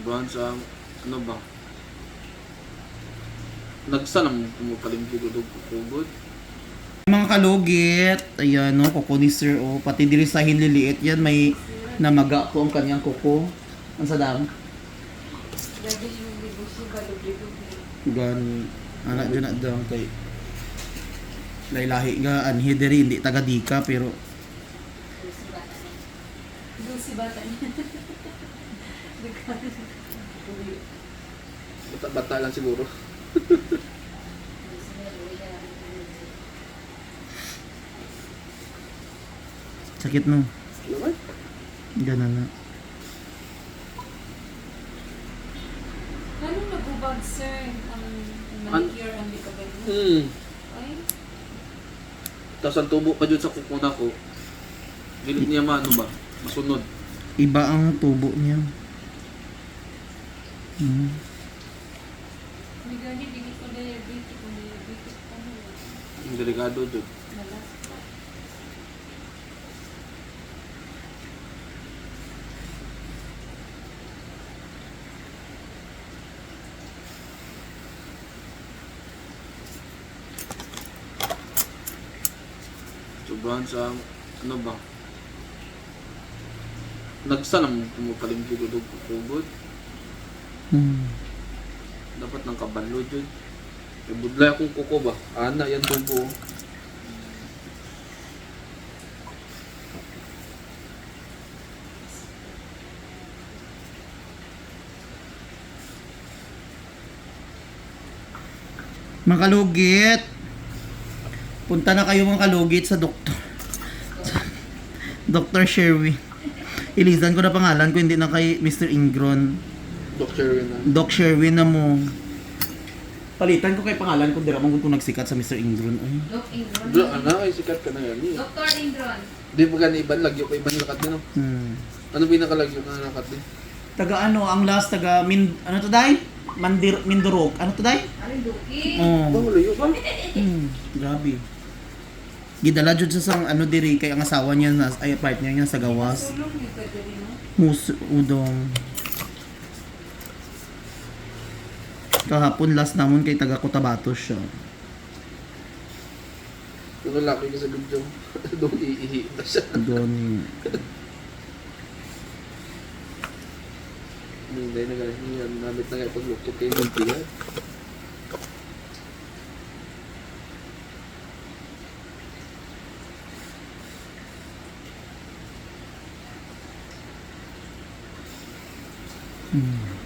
Sobrahan sa, ano ba? Nagsalam mo palimkigod o kukugod. Mga kalugit, ayan no, kuko ni Sir o, pati diri sa hinliliit yan, may namaga po ang kanyang kuko. Ang balog-libog Gan, anak dyan na daw kay Laylahi nga, anhi diri, hindi taga dika, pero Doon si bata niya. Bata-bata lang siguro. sakit no. Naman. Ganun na. Anong nagubag, sir? Ang manicure ang likabay mo? Hmm. Ay, Tapos ang tubo pa dyan sa kukuna ko. Gilit niya man, ano ba? Masunod. Iba ang tubo niya. Mo. Ang delikado dyan. Sobrahan sa, ano ba? Nagsalam mo palimkigod o kukugod. Hmm. Dapat ng kabalo dyan. E budlay akong kuko ba? Ana, yan tubo. Mga kalugit, punta na kayo mga kalugit sa doktor. Dr. Sherwin. Ilisan ko na pangalan ko, hindi na kay Mr. Ingron. Doctor na. Doc Sherwin na mo. Palitan ko kay pangalan ko, dira mong kung nagsikat sa Mr. Ingron. Ay. Doc Indron. Bro, ana, ay sikat ka na yan. eh. Dr. Indron. Di ba gani iban, lagyo pa iban lakat din. No? Hmm. Ano pinakalagyo na lakat din? Taga ano, ang last, taga Min... Ano to, day? Mandir, Mindurok. Ano to, day? Ano Duki? Oh. Oh, malayo ba? Hmm, grabe. Gidala jud sa sang ano diri kay ang asawa niya na ay partner niya sa gawas. Mus udong. Kahapon last namon kay taga Cotabato siya. Kung lalaki ka sa video, doon iihi na siya. Doon Hindi na niya. Namit na nga pagluktok kay Minty yan. Hmm.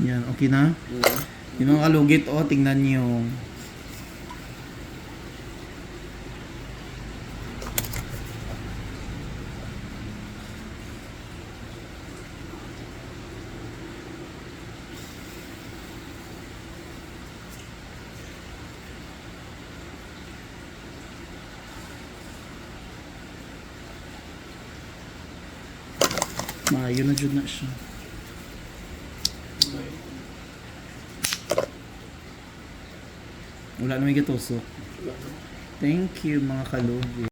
Yan, okay na? Mm. Yung mga kalugit, oh, tingnan niyo. Maayo na jud na siya. Wala na may gitusok. Thank you mga kalugi.